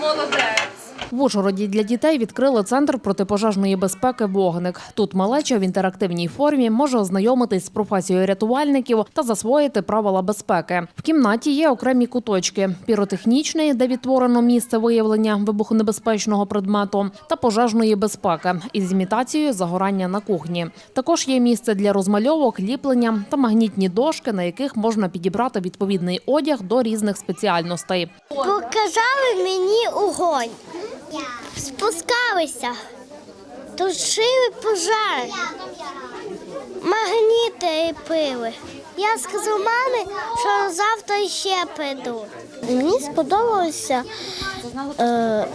Молоде. В Ужгороді для дітей відкрили центр протипожежної безпеки «Вогник». Тут малеча в інтерактивній формі може ознайомитись з професією рятувальників та засвоїти правила безпеки. В кімнаті є окремі куточки: піротехнічний, де відтворено місце виявлення вибухонебезпечного предмету, та пожежної безпеки із імітацією загорання на кухні. Також є місце для розмальовок, ліплення та магнітні дошки, на яких можна підібрати відповідний одяг до різних спеціальностей. Показали мені огонь. Спускалися, тушили пожар, магніти пили. Я сказав мамі, що завтра ще прийду. Мені сподобалося, е,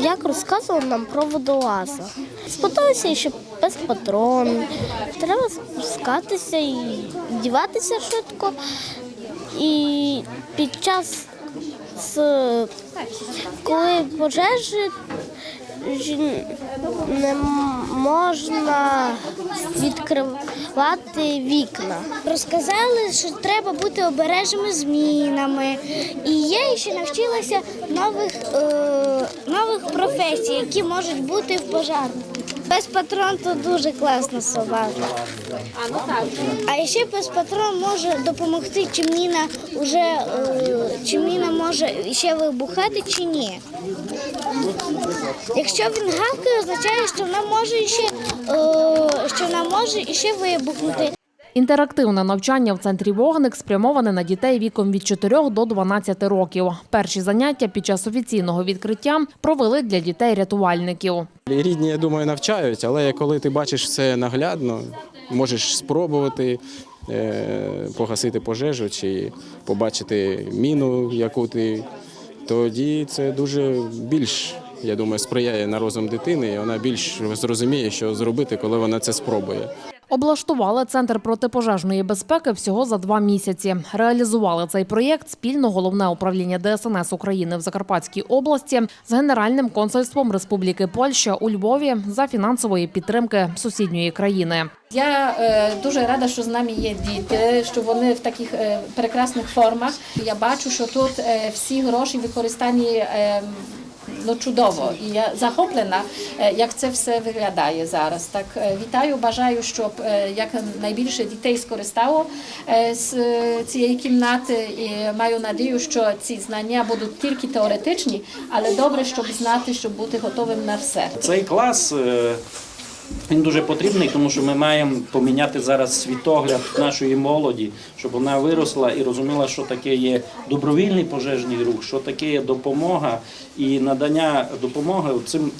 як розказував нам про водолаза. Сподобалося, що без патрон. Треба спускатися і діватися швидко. І під час, з- коли пожежі не можна відкривати вікна. Розказали, що треба бути обережними з мінами. І я ще навчилася нових, е, нових професій, які можуть бути в пожарнику. Без патрон то дуже класна собака. А ще без патрон може допомогти, чи міна вже чи міна може ще вибухати, чи ні. Якщо він гавкає, означає, що вона може ще е, що вона може ще вибухнути. Інтерактивне навчання в центрі «Вогник» спрямоване на дітей віком від 4 до 12 років. Перші заняття під час офіційного відкриття провели для дітей-рятувальників. Рідні, я думаю, навчають, але коли ти бачиш все наглядно, можеш спробувати е, погасити пожежу чи побачити міну, яку ти, тоді це дуже більш, я думаю, сприяє на розум дитини, і вона більш зрозуміє, що зробити, коли вона це спробує. Облаштували центр протипожежної безпеки всього за два місяці. Реалізували цей проєкт спільно головне управління ДСНС України в Закарпатській області з Генеральним консульством Республіки Польща у Львові за фінансової підтримки сусідньої країни. Я е, дуже рада, що з нами є діти, що вони в таких е, прекрасних формах. Я бачу, що тут е, всі гроші використані ну, чудово. І я захоплена, як це все виглядає зараз. Так вітаю, бажаю, щоб як найбільше дітей скористало з цієї кімнати. І маю надію, що ці знання будуть тільки теоретичні, але добре, щоб знати, щоб бути готовим на все. Цей клас він дуже потрібний, тому що ми маємо поміняти зараз світогляд нашої молоді, щоб вона виросла і розуміла, що таке є добровільний пожежний рух, що таке є допомога. І надання допомоги цим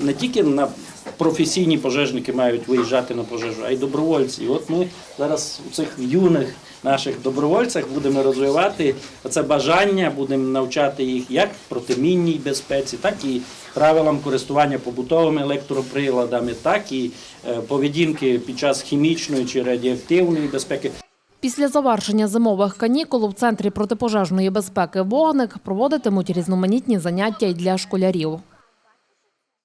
не тільки на професійні пожежники мають виїжджати на пожежу, а й добровольці. І от ми зараз у цих юних наших добровольцях будемо розвивати це бажання, будемо навчати їх як протимінній безпеці, так і правилам користування побутовими електроприладами, так і е, поведінки під час хімічної чи радіоактивної безпеки. Після завершення зимових канікул в центрі протипожежної безпеки «Вогник» проводитимуть різноманітні заняття й для школярів.